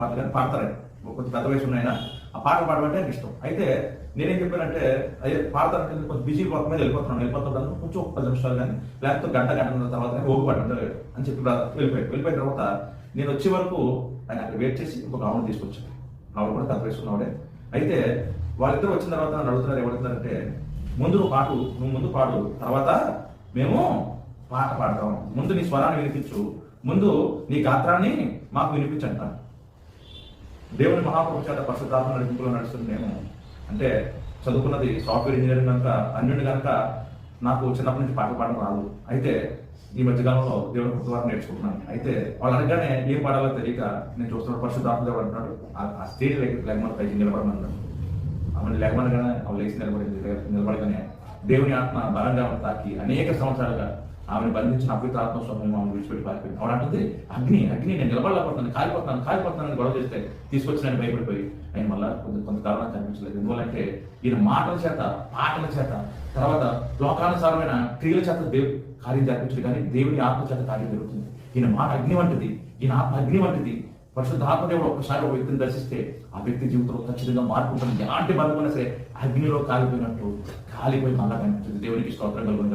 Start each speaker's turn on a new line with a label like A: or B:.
A: పాటలు కానీ పాడతారు. కొంచెం పెద్ద వయసు ఉన్నాయన ఆ పాటలు పాడమంటే నాకు ఇష్టం. అయితే నేనేం చెప్పానంటే అదే పాడతానంటే కొంచెం బిజీ వర్క్ మీద వెళ్ళిపోతున్నాను. వెళ్ళిపోతున్నాను కొంచెం ఒక పది నిమిషాలు కానీ లేకపోతే గంట గంట తర్వాత కానీ ఓపు అని చెప్పి వెళ్ళిపోయాడు. వెళ్ళిపోయిన తర్వాత నేను వచ్చే వరకు ఆయన అక్కడ వెయిట్ చేసి ఇంకొక ఆవిడ తీసుకొచ్చాను ఆవిడ కూడా పెద్ద వయసు ఉన్నవాడే అయితే వాళ్ళిద్దరు వచ్చిన తర్వాత నన్ను అడుగుతున్నారు ఏమడుగుతున్నారంటే ముందు నువ్వు పాటు నువ్వు ముందు పాడు. తర్వాత మేము పాట పాడతాం. ముందు నీ స్వరాన్ని వినిపించు. ముందు నీ గాత్రాన్ని మాకు వినిపించంటాను దేవుని మహాప్రభు చేత పరిశుద్ధాత్మ నడిపింపులో నడుస్తుంది నేను అంటే చదువుకున్నది సాఫ్ట్వేర్ ఇంజనీరింగ్ అంతా అన్యుని కనుక నాకు చిన్నప్పటి నుంచి పాటలు పాడడం రాదు. అయితే ఈ మధ్యకాలంలో దేవుని కృతవారం నేర్చుకుంటున్నాను. అయితే వాళ్ళు అనగానే ఏం పాడాలో తెలియక నేను చూస్తున్నాడు పరిశుద్ధాత్మ దేవుడు అంటున్నాడు. ఆ- స్టేజ్ లెగ్మన్ పైకి నిలబడమన్నాడు ఆమె లేకమనగానే ఆమె లేచి నిలబడింది నిలబడగానే దేవుని ఆత్మ బలంగా తాకి అనేక సంవత్సరాలుగా ఆమెను బంధించిన అపవిత్ర ఆత్మ ఆమె విడిచిపెట్టి పారిపోయింది ఆవిడ అంటుంది అగ్ని అగ్ని నేను నిలబడలేకపోతున్నాను కాలిపోతున్నాను కాలిపోతున్నాను గొడవ చేస్తే తీసుకొచ్చి నేను భయపడిపోయి ఆయన మళ్ళా కొంత కొంతకాలం కనిపించలేదు. ఎందువల్లంటే ఈయన మాటల చేత పాటల చేత తర్వాత లోకానుసారమైన క్రియల చేత దేవు కార్యం జరిపించడు. కానీ దేవుని ఆత్మ చేత కార్యం జరుగుతుంది. ఈయన మాట అగ్ని వంటిది ఈయన ఆత్మ అగ్ని వంటిది. పరిశుద్ధాత్మ దేవుడు ఒకసారి ఒక వ్యక్తిని దర్శిస్తే ఆ వ్యక్తి జీవితంలో ఖచ్చితంగా మార్పు ఉంటుంది. ఎలాంటి బంధమైనా సరే అగ్నిలో కాలిపోయినట్టు కాలిపోయి మళ్ళా కనిపించింది దేవునికి స్తోత్రం కలుగును